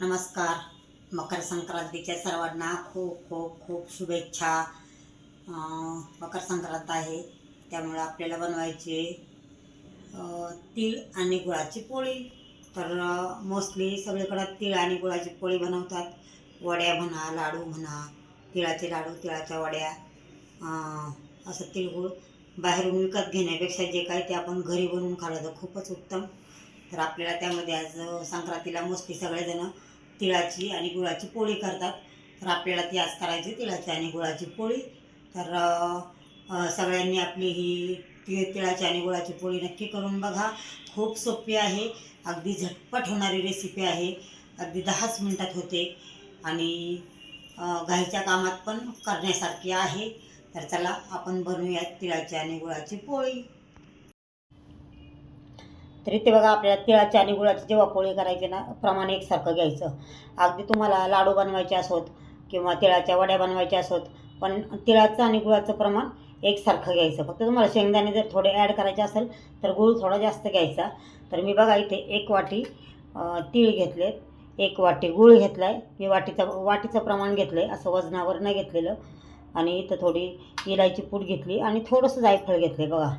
नमस्कार. मकर संक्रांतीच्या सर्वांना खूप खूप खूप शुभेच्छा. मकर संक्रांत आहे. त्यामुळे आपल्याला बनवायचे तिळ तीळ आणि गुळाची पोळी. तर मोस्टली सगळीकडे तीळ आणि गुळाची पोळी बनवतात. वड्या म्हणा लाडू म्हणा तिळाचे लाडू तिळाच्या वड्या असं तिळगुळ बाहेरून विकत घेण्यापेक्षा जे काही ते आपण घरी बनवून खाल्लं तर खूपच उत्तम. तर आपल्याला त्यामध्ये आज संक्रांतीला मोस्टली सगळेजण तिळाची आणि गुळाची पोळी करतात. तर आपल्याला ती आज करायची तिळाची आणि गुळाची पोळी. तर सगळ्यांनी आपली ही ति तिळाची आणि गुळाची पोळी नक्की करून बघा. खूप सोपी आहे. अगदी झटपट होणारी रेसिपी आहे. अगदी दहाच मिनटात होते. आणि घाईच्या कामात पण करण्यासारखी आहे. तर चला आपण बनवूयात तिळाची आणि गुळाची पोळी. तर इथे बघा आपल्याला तिळाचे आणि गुळाची जेव्हा पोळी करायचे ना प्रमाण एकसारखं घ्यायचं. अगदी तुम्हाला लाडू बनवायचे असोत किंवा तिळाच्या वड्या बनवायच्या असोत पण तिळाचं आणि गुळाचं प्रमाण एकसारखं घ्यायचं. फक्त तुम्हाला शेंगदाणे जर थोडे ॲड करायचे असेल तर गुळ थोडा जास्त घ्यायचा. तर मी बघा इथे एक वाटी तीळ घेतलेत. एक वाटी गुळ घेतला आहे मी वाटीचं वाटीचं प्रमाण घेतलं आहे असं वजनावर न घेतलेलं. आणि इथं थोडी इलायची पूड घेतली आणि थोडंसं जायफळ घेतलं आहे बघा.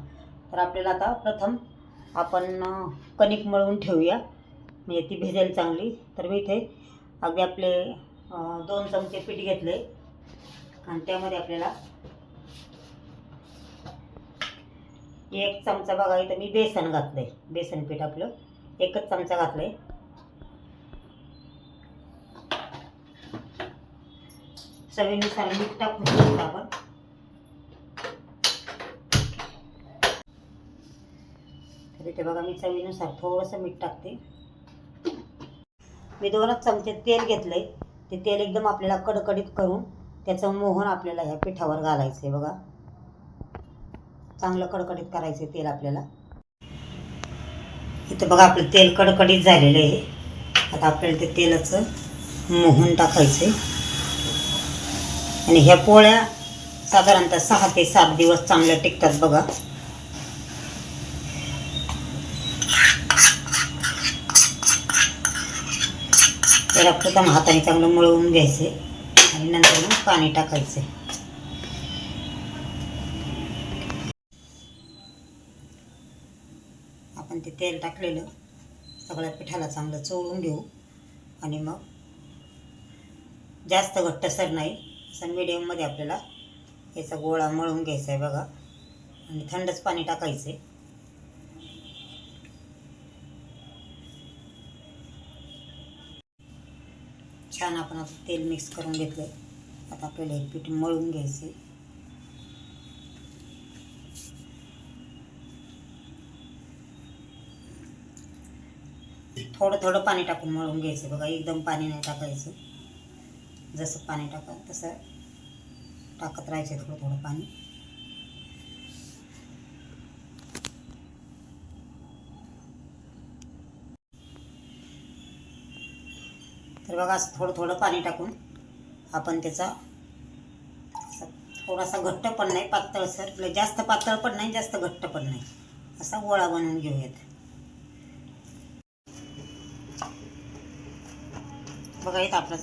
तर आपल्याला आता प्रथम आपण कणिक मळून ठेवूया. म्हणजे ती भिजेल चांगली. तर मी इथे अगदी आपले दोन चमचे पीठ घेतले. आणि त्यामध्ये आपल्याला एक चमचा बघा इथं मी बेसन घातलं आहे बेसन पीठ आपलं. एकच चमचा घातलं आहे चवीनुसार मीठ टाकून आपण. तर इथे बघा मी चवीनुसार थोडंसं मीठ टाकते. मी दोनच चमचे तेल घेतलंय. ते तेल एकदम आपल्याला कडकडीत करून त्याचं मोहन आपल्याला ह्या पिठावर घालायचं आहे बघा. चांगलं कडकडीत करायचं आहे तेल आपल्याला. इथं बघा आपलं तेल कडकडीत झालेलं आहे. आता आपल्याला ते तेलाचं मोहन टाकायचं आहे आणि ह्या पोळ्या साधारणतः सहा ते सात दिवस चांगल्या टिकतात बघा. त्याला प्रथम हाताने चांगलं मळवून घ्यायचे आणि नंतर मग पाणी टाकायचे. आपण ते तेल टाकलेलं सगळ्या पिठाला चांगलं चोळून घेऊ आणि मग जास्त घट्टसर नाही असं मिडियममध्ये आपल्याला याचा गोळा मळून घ्यायचा आहे बघा. आणि थंडच पाणी टाकायचं. छान आपण आता तेल मिक्स करून घेतलं आता आपल्याला हे पीठ मळून घ्यायचे थोडं थोडं पाणी टाकून मळून घ्यायचं. बघा एकदम पाणी नाही टाकायचं. जसं पाणी टाका तसं टाकत राहायचं थोडं थोडं पाणी. तर बघा असं थोडं थोडं पाणी टाकून आपण त्याचा थोडासा घट्ट पण नाही पातळसर जास्त पातळ पण नाही जास्त घट्ट पण नाही. असा गोळा बनवून घेऊयात. बघा इथं आपला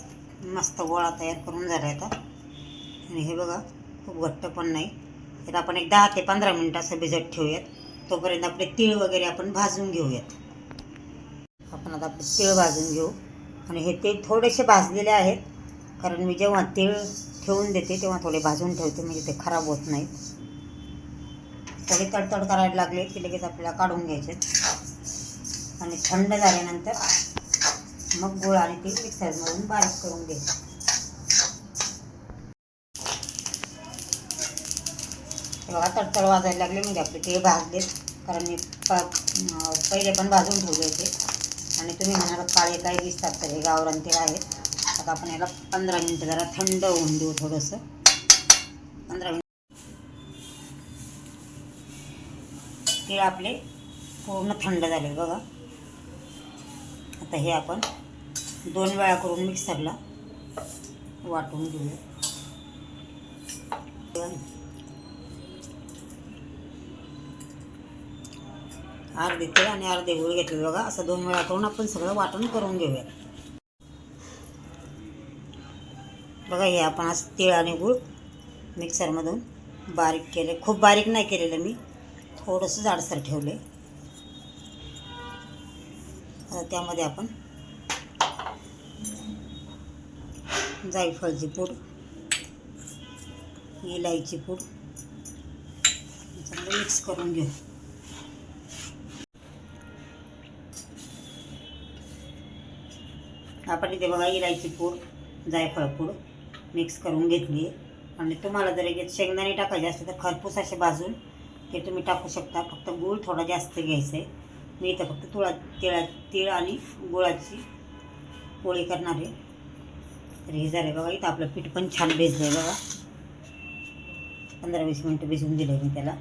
मस्त गोळा तयार करून झाला आता. आणि हे बघा खूप घट्ट पण नाही. तर आपण एक दहा ते पंधरा मिनटं असं भिजत ठेवूयात. तोपर्यंत आपले तीळ वगैरे आपण भाजून घेऊयात. आपण आता आपले तीळ भाजून घेऊ. आणि हे ते थोडेसे भाजलेले आहेत. कारण मी जेव्हा तीळ ठेवून देते तेव्हा थोडे भाजून ठेवते म्हणजे ते खराब होत नाहीत. थोडे तडतड करायला लागले की लगेच आपल्याला काढून घ्यायचे. आणि थंड झाल्यानंतर मग गुळ आणि ते मिक्सरमधून बारीक करून घ्यायचे. बघा तडतड वाजायला लागले म्हणजे आपले ते भाजलेत. कारण मी प पहिले पण भाजून ठेवले होते. आणि तुम्ही म्हणाल काळे काय दिसतात तर हे गावरान तेल आहेत. आता आपण याला पंधरा मिनटं जरा थंड होऊन देऊ थोडंसं. पंधरा मिनिट. तीळ आपले पूर्ण थंड झाले बघा. आता हे आपण दोन वेळा करून मिक्सरला वाटून घेऊया. अर्धे तीळ आणि अर्धे गुळ घेतले बघा. असं दोन वेळा करून आपण सगळं वाटण करून घेऊया. बघा हे आपण आज तीळ आणि गूळ मिक्सरमधून बारीक केले. खूप बारीक नाही केलेलं मी. थोडंसं जाडसर ठेवले. त्यामध्ये आपण जायफळची पूड इलायची पूड चांगलं मिक्स करून घेऊ. आपण इथे बघा इलायची पूड जायफळ पूड मिक्स करून घेतली आहे. आणि तुम्हाला जर एक शेंगदाणे टाकायचे असते तर खरपूस असे भाजून ते तुम्ही टाकू शकता. फक्त गूळ थोडा जास्त घ्यायचं आहे. मी इथं फक्त तुळा तिळा तीळ आणि गुळाची पोळी करणार आहे. तर हे झालं बघा इथं आपलं पीठ पण छान भिजलं आहे बघा. पंधरा वीस मिनटं भिजवून दिलं मी त्याला.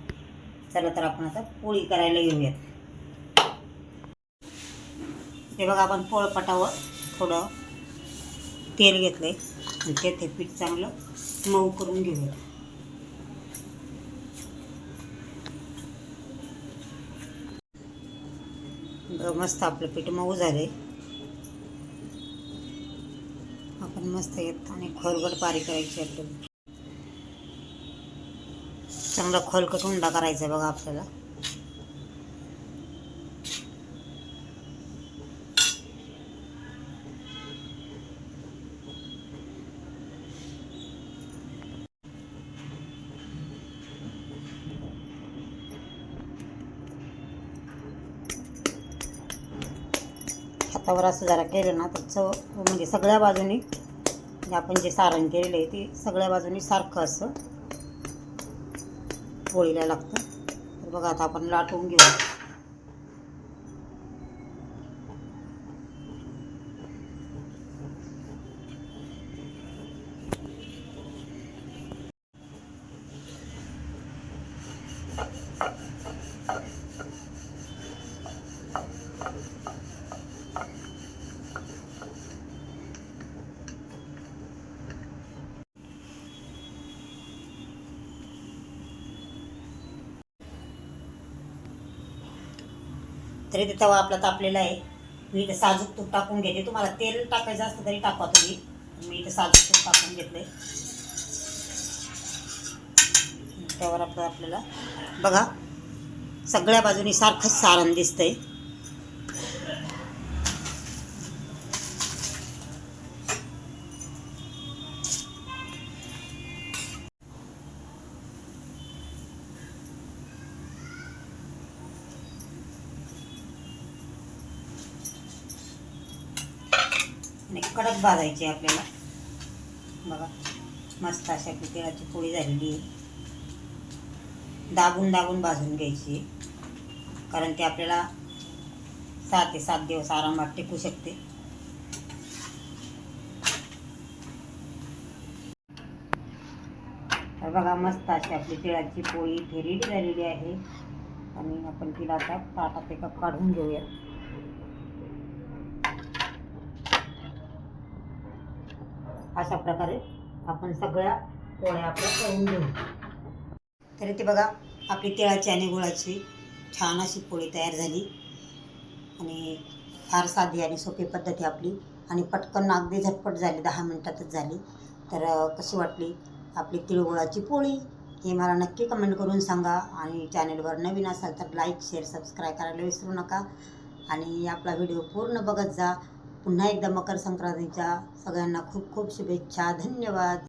चला तर आपण आता पोळी करायला घेऊयात हे बघा आपण पोळपाटावर थोडं तेल घेतलं आहे आणि ते ते पीठ चांगलं मऊ करून घेऊया. मस्त आपलं पीठ मऊ झाले आपण मस्त येत आणि खोलगट पारी करायची आपल्याला. चांगला खोलकट हुंडा करायचा आहे बघा आपल्याला. हातावर असं जरा केलं ना तर चव म्हणजे सगळ्या बाजूनी जे आपण जे सारण केलेलं आहे ते सगळ्या बाजूनी सारखं असं पोळीला लागतं. तर बघा आता आपण लाटून घेऊ. तरी ते तवा आपला तापलेला आहे. मी इथे साजूक तूप टाकून घेते. तुम्हाला तेल टाकायचं असतं तरी टाका तुम्ही. मी इथे साजूक तूप टाकून घेतले त्यावर आपलं आपल्याला बघा सगळ्या बाजूनी सारखंच सारण दिसतंय. आणि कडक भाजायची आहे आपल्याला. बघा मस्त अशी आपली तिळाची पोळी झालेली आहे. दाबून दाबून भाजून घ्यायची कारण ते आपल्याला सहा ते सात दिवस आरामात टिकू शकते. तर बघा मस्त अशी आपली तिळाची पोळी इथे रेडी झालेली आहे. आणि आपण तिला आता ताटात एका काढून घेऊया. अशा प्रकारे आपण सगळ्या पोळ्या आपल्या करून घेऊ. तरी ते बघा आपली तिळाची आणि गुळाची छान अशी पोळी तयार झाली. आणि फार साधी आणि सोपी पद्धती आपली. आणि पटकन अगदी झटपट झाली दहा मिनटातच झाली. तर कशी वाटली आपली तिळगुळाची पोळी? हे मला नक्की कमेंट करून सांगा. आणि चॅनलवर नवीन असाल तर लाईक शेअर सबस्क्राईब करायला विसरू नका. आणि आपला व्हिडिओ पूर्ण बघत जा. पुन्हा एकदा मकर संक्रांतीच्या सगळ्यांना खूप खूप शुभेच्छा. धन्यवाद.